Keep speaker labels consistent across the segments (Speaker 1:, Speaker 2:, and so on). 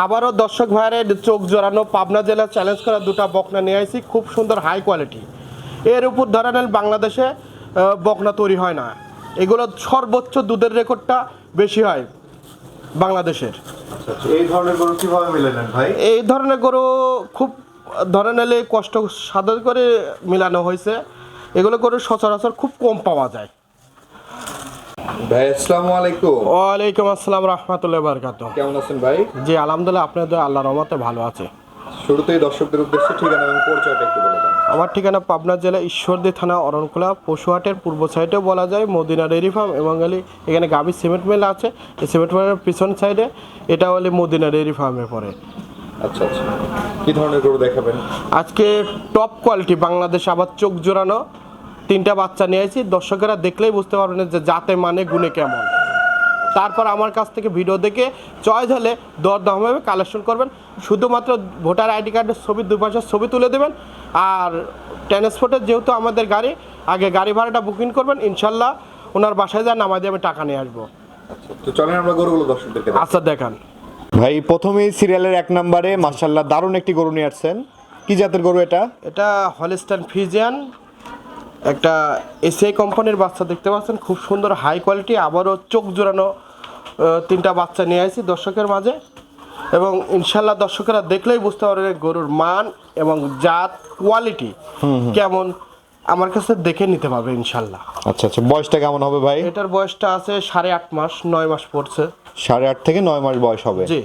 Speaker 1: আবারও দর্শক ভাইয়ের চোখ জোড়ানো পাবনা জেলা চ্যালেঞ্জ করা দুটো বকনা নিয়ে আসি খুব সুন্দর হাই কোয়ালিটি এর উপর ধরে নেন বাংলাদেশে বকনা তৈরি হয় না। এগুলো সর্বোচ্চ দুধের রেকর্ডটা বেশি হয় বাংলাদেশের।
Speaker 2: আচ্ছা, এই ধরনের গরু কীভাবে মিলে নেন ভাই?
Speaker 1: এই ধরনের গরু খুব ধরে নিলে কষ্ট সাধন করে মিলানো হয়েছে। এগুলো গরু সচরাচর খুব কম পাওয়া যায়।
Speaker 2: ভাই আসসালামু আলাইকুম।
Speaker 1: ওয়ালাইকুম আসসালাম রহমতুল্লাহ বারকাত
Speaker 2: কেমন আছেন ভাই?
Speaker 1: জি আলহামদুলিল্লাহ আপনাদের আল্লাহ রহমতে ভালো আছে।
Speaker 2: শুরুতেই দর্শকদের উদ্দেশ্যে ঠিকানা এবং পরিচয়টা একটু বলে দেন।
Speaker 1: আমার ঠিকানা পাবনা জেলা ঈশ্বরদী থানা অরণখোলা পশুহাটের পূর্ব সাইডেও বলা যায় মদিনা ডেয়ারি ফার্ম এবং হলে এখানে গাভী সিমেন্ট মিল আছে। এই সিমেন্ট মিলের পিছন সাইডে এটা হলে মদিনা ডেয়ারি ফার্মে পড়ে
Speaker 2: আচ্ছা আচ্ছা। কি ধরনের গরু দেখাবেন?
Speaker 1: আজকে টপ কোয়ালিটি বাংলাদেশ আবার চোখ জোড়ানো তিনটা বাচ্চা নিয়ে আসি দর্শকেরা দেখলেই বুঝতে পারবেন যে জাতে মানে গুণে কেমন। তারপর আমার কাছ থেকে ভিডিও দেখে চয়েস হলে দরদামভাবে কালেকশন করবেন। শুধুমাত্র ভোটার আইডি কার্ডের ছবি দুই পাশের ছবি তুলে দেবেন। আর ট্রান্সপোর্টের যেহেতু আমাদের গাড়ি আগে গাড়ি ভাড়াটা বুকিং করবেন। ইনশাল্লাহ ওনার বাসায় যা নামাই দিয়ে আমি টাকা নিয়ে আসব।
Speaker 2: আচ্ছা তো চলেন আমরা গরুগুলো দর্শকদেরকে
Speaker 1: আচ্ছা দেখান।
Speaker 3: ভাই প্রথমেই সিরিয়ালের এক নম্বরে মার্শাল্লাহ দারুণ একটি গরু নিয়ে আসছেন। কি জাতের গরু এটা?
Speaker 1: এটা হলিস্টান ফিজিয়ান একটা এসিআই কোম্পানির বাচ্চা দেখতে পাচ্ছেন খুব সুন্দর হাই কোয়ালিটি আবারও চোখ জোড়ানো তিনটা বাচ্চা নিয়ে আসি দর্শকের মাঝে। এবং ইনশাল্লাহ দর্শকেরা দেখলেই বুঝতে পারবে গরুর মান এবং জাত কোয়ালিটি কেমন আমার কাছে দেখে নিতে পারবে ইনশাল্লাহ
Speaker 3: আচ্ছা আচ্ছা বয়সটা কেমন হবে ভাই?
Speaker 1: এটার বয়সটা আছে সাড়ে আট মাস নয় মাস পড়ছে।
Speaker 3: সাড়ে আট থেকে নয় মাস বয়স হবে?
Speaker 1: জি।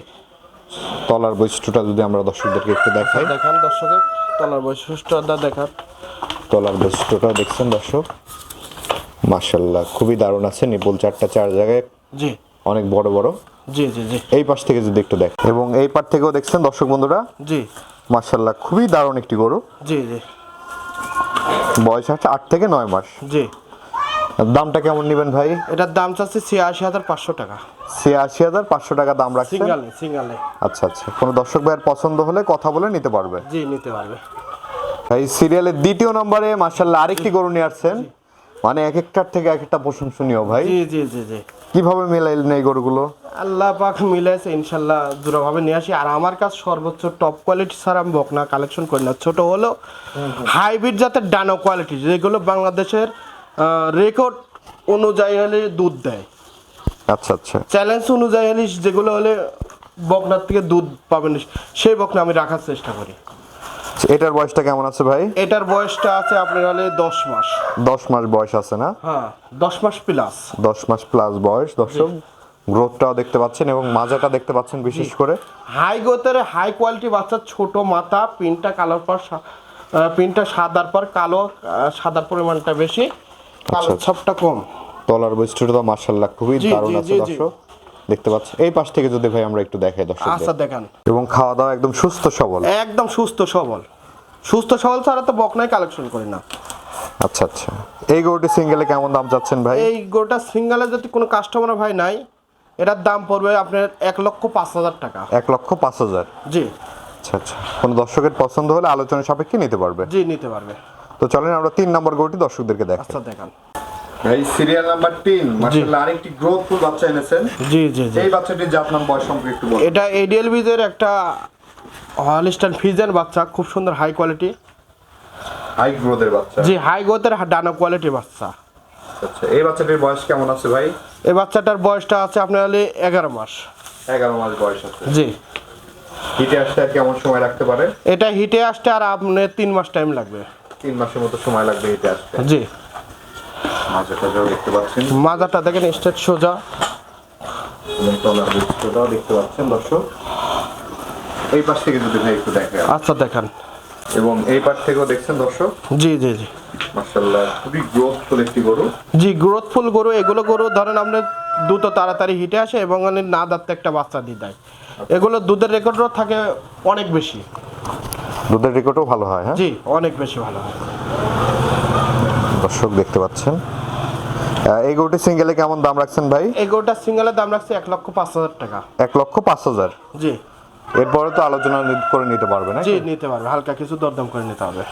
Speaker 3: তলার বৈশিষ্ট্যটা যদি আমরা দর্শকদেরকে একটু দেখাই।
Speaker 1: দেখান দর্শকের তলার বৈশিষ্ট্যটা দেখান।
Speaker 3: তলার বৈশিষ্ট্যটা দেখছেন দর্শক। মার্শাল্লাহ খুবই দারুণ আছে নিপুল চারটা চার জায়গায়।
Speaker 1: জি।
Speaker 3: অনেক বড় বড়।
Speaker 1: জি জি জি।
Speaker 3: এই পাশ থেকে যদি একটু দেখ এবং এই পার থেকেও দেখছেন দর্শক বন্ধুরা?
Speaker 1: জি।
Speaker 3: মার্শাল্লাহ খুবই দারুণ একটি গরু।
Speaker 1: জি জি।
Speaker 3: বয়স আছে আট থেকে নয় মাস।
Speaker 1: জি।
Speaker 3: দামটা কেমন নেবেন ভাই?
Speaker 1: এটার দাম চাচ্ছে ছিয়াশি হাজার পাঁচশো টাকা।
Speaker 3: ছিয়াশি হাজার পাঁচশো টাকা দাম রাখছেন?
Speaker 1: সিঙ্গাল সিঙ্গাল
Speaker 3: আচ্ছা আচ্ছা। কোনো দর্শক ভাইয়ের পছন্দ হলে কথা বলে নিতে পারবে।
Speaker 1: জি নিতে পারবে।
Speaker 3: এই সিরিয়ালের দ্বিতীয় নম্বরে মার্শাল্লাহ আরেকটি গরু নিয়ে আসছেন। মানে এক একটার থেকে এক একটা প্রশংসনীয় ভাই।
Speaker 1: জি জি জি জি।
Speaker 3: কীভাবে মেলাইলেন এই গরুগুলো?
Speaker 1: আল্লাহ পাক মিলেছে ইনশাল্লাহ দূরভাবে নিয়ে আসি। আর আমার কাছে সর্বোচ্চ টপ কোয়ালিটি ছাড়া আমি বকনা কালেকশন করি না। ছোট হলো হাইব্রিড জাতের ডানো কোয়ালিটি যেগুলো বাংলাদেশের রেকর্ড অনুযায়ী হলে দুধ দেয়।
Speaker 3: আচ্ছা আচ্ছা।
Speaker 1: চ্যালেঞ্জ অনুযায়ী হলে যেগুলো হলে বকনার থেকে দুধ পাবেন। সেই বকনা আমি রাখার চেষ্টা করি।
Speaker 3: এটার বয়সটা কেমন আছে ভাই?
Speaker 1: এটার বয়সটা আছে আপনার হলে দশ মাস।
Speaker 3: দশ মাস বয়স আছে না?
Speaker 1: হ্যাঁ দশ মাস প্লাস
Speaker 3: দশ মাস প্লাস বয়স দর্শক। গ্রোথটাও দেখতে পাচ্ছেন এবং মাজাটা দেখতে পাচ্ছেন বিশেষ করে।
Speaker 1: হাই গোতের হাই কোয়ালিটি বাচ্চা ছোট মাথা পিনটা কালোর পর পিনটা সাদার পর কালো সাদার পরিমাণটা বেশি কালো
Speaker 3: আচ্ছা।
Speaker 1: ছাপটা কম।
Speaker 3: তলার বৈশিষ্ট্যটা মার্শাল্লাহ খুবই দারুণ আছে। দর্শক। দেখতে পাচ্ছেন এই পাশ থেকে যদি ভাই আমরা একটু দেখাই দর্শক
Speaker 1: আচ্ছা দেখান।
Speaker 3: এবং খাওয়া দাওয়া একদম সুস্থ সবল।
Speaker 1: একদম সুস্থ সবল। সুস্থ সবল ছাড়া তো বকনাই কালেকশন করি না।
Speaker 3: আচ্ছা আচ্ছা। এই গরুটি সিঙ্গেলে কেমন দাম চাচ্ছেন ভাই?
Speaker 1: এই গোটা সিঙ্গেলে যদি কোনো কাস্টমার ভাই নাই এটার দাম পড়বে আপনার এক লক্ষ পাঁচ হাজার টাকা।
Speaker 3: এক লক্ষ পাঁচ হাজার?
Speaker 1: জি।
Speaker 3: আচ্ছা আচ্ছা। কোনো দর্শকের পছন্দ হলে আলোচনা সাপেক্ষে নিতে পারবে।
Speaker 1: জি নিতে পারবে।
Speaker 3: তো চলেন আমরা তিন নম্বর গরুটি দর্শকদেরকে দেখাই।
Speaker 1: আচ্ছা দেখান।
Speaker 2: ভাই সিরিয়াল নাম্বার তিন। মাশাআল্লাহ আরেকটি গ্রোথফুল বাচ্চা এনেছেন।
Speaker 1: জি জি জি।
Speaker 2: এই বাচ্চাটির জাত নাম বয়স সম্পর্কে একটু বলুন।
Speaker 1: এটা এডিএল বিজের একটা হলিস্টান ফিজেন বাচ্চা খুব সুন্দর হাই কোয়ালিটি
Speaker 2: হাই গ্রোথের বাচ্চা।
Speaker 1: জি হাই গোতের ডানো কোয়ালিটি বাচ্চা।
Speaker 2: আচ্ছা এই বাচ্চাটির বয়স কেমন আছে ভাই?
Speaker 1: এই বাচ্চাটার বয়সটা আছে আপনার হলে এগারো মাস।
Speaker 2: এগারো মাস বয়স আছে।
Speaker 1: জি।
Speaker 2: হিটে আসতে আর কেমন সময় রাখতে পারে?
Speaker 1: এটা হিটে আসতে আর আপনার তিন মাস টাইম লাগবে।
Speaker 2: তিন মাসের মতো সময় লাগবে হিটে আসতে।
Speaker 1: জি।
Speaker 2: দেখতে পাচ্ছেন?
Speaker 1: মাজাটা দেখেন স্টেট সোজা।
Speaker 2: তলার দেখতে পাচ্ছেন দর্শক? এই পাশ থেকে যদি ভাই একটু দেখেন।
Speaker 1: আচ্ছা দেখান।
Speaker 2: এবং এই পাশ থেকেও দেখছেন দর্শক?
Speaker 1: জি জি জি।
Speaker 2: খুবই গ্রোথফুল একটি গরু।
Speaker 1: জি গ্রোথফুল গরু। এগুলো গরু ধরেন দ্রুত তাড়াতাড়ি হিটে আসে এবং না দাঁতে একটা বাচ্চা দিয়ে দেয়। এগুলো দুধের রেকর্ডও থাকে অনেক বেশি।
Speaker 3: দুধের রেকর্ডও ভালো হয় হ্যাঁ?
Speaker 1: জি অনেক বেশি ভালো হয়।
Speaker 3: দর্শক দেখতে পাচ্ছেন? এই গরুটি সিঙ্গেলে কেমন দাম রাখছেন ভাই?
Speaker 1: এই গরুটার সিঙ্গেলের দাম রাখছে এক লক্ষ পাঁচ হাজার টাকা।
Speaker 3: এক লক্ষ পাঁচ হাজার?
Speaker 1: জি।
Speaker 3: এরপরে তো আলোচনা করে নিতে পারবে না
Speaker 1: জি নিতে পারবে। হালকা কিছু দরদাম করে নিতে হবে।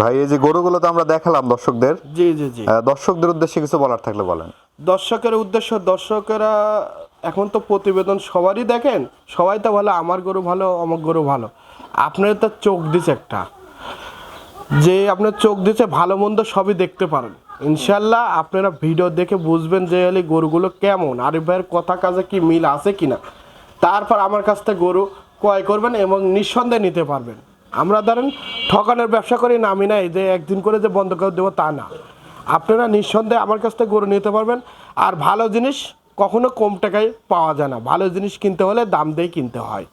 Speaker 3: ভাই এই যে গরুগুলো তো আমরা দেখালাম দর্শকদের।
Speaker 1: জি জি জি।
Speaker 3: দর্শকদের উদ্দেশ্যে কিছু বলার থাকলে বলেন।
Speaker 1: দর্শকের উদ্দেশ্য দর্শকেরা এখন তো প্রতিবেদন সবারই দেখেন সবাই তো ভালো আমার গরু ভালো আমার গরু ভালো। আপনার তো চোখ দিছে একটা। যে আপনার চোখ দিচ্ছে ভালো মন্দ সবই দেখতে পারেন। ইনশাল্লাহ আপনারা ভিডিও দেখে বুঝবেন যে এই গরুগুলো কেমন, আরিফ ভাইয়ের কথা কাজে কি মিল আছে কিনা। তারপর আমার কাছ থেকে গরু ক্রয় করবেন এবং নিঃসন্দেহে নিতে পারবেন। আমরা ধরেন ঠকানোর ব্যবসা করি, নামি নাই, যে একদিন করে যে বন্ধ করে দেবো তা না। আপনারা নিঃসন্দেহে আমার কাছ থেকে গরু নিতে পারবেন। আর ভালো জিনিস কখনো কম টাকায় পাওয়া যায় না। ভালো জিনিস কিনতে হলে দাম দিয়ে কিনতে হয়।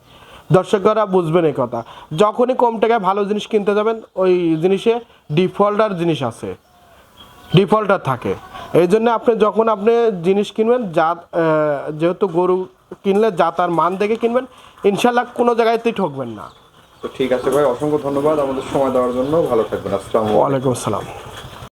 Speaker 1: দর্শকরা বুঝবেন এই কথা। যখনই কম টাকায় ভালো জিনিস কিনতে যাবেন, ওই জিনিসে ডিফল্টার জিনিস আছে। ডিফল্টার থাকে। এই জন্য আপনি যখন আপনি জিনিস কিনবেন জাত যেহেতু গরু কিনলে জাত আর মান দেখে কিনবেন ইনশাল্লাহ কোনো জায়গাতেই ঠকবেন না।
Speaker 2: তো ঠিক আছে ভাই অসংখ্য ধন্যবাদ আমাদের সময় দেওয়ার জন্য। ভালো থাকবেন। আসসালামু আলাইকুম।
Speaker 1: ওয়ালাইকুম আসসালাম।